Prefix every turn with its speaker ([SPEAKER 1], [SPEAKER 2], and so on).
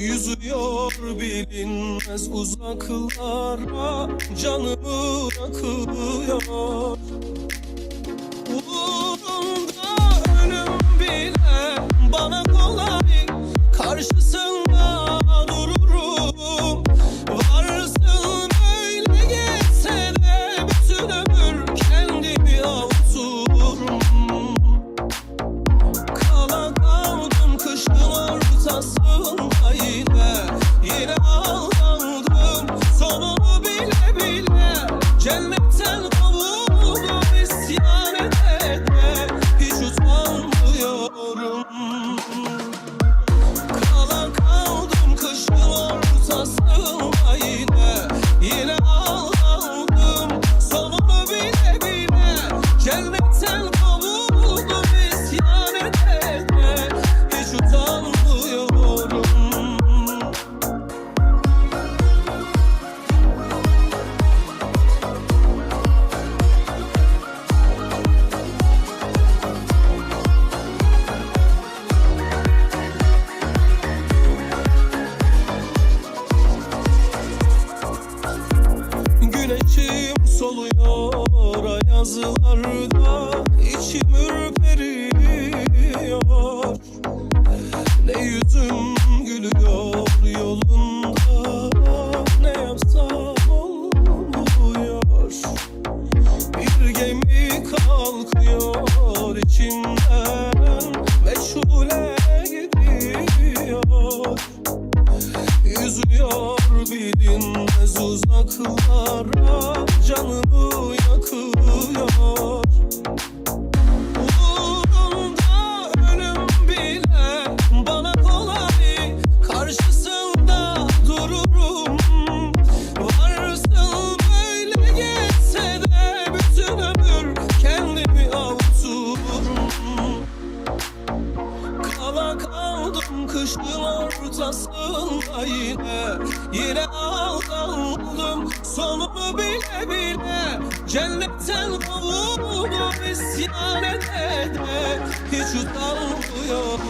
[SPEAKER 1] Yüzüyor bilinmez uzaklara Canımı yakıyor Uğrunda soluyor ayazlarda Yüzüyor bilinmez uzaklara Canımı yakıyor yine Yine aldandım sonunu bile bile. Cennetten kovuldum isyan ede de. Hiç utanmıyorum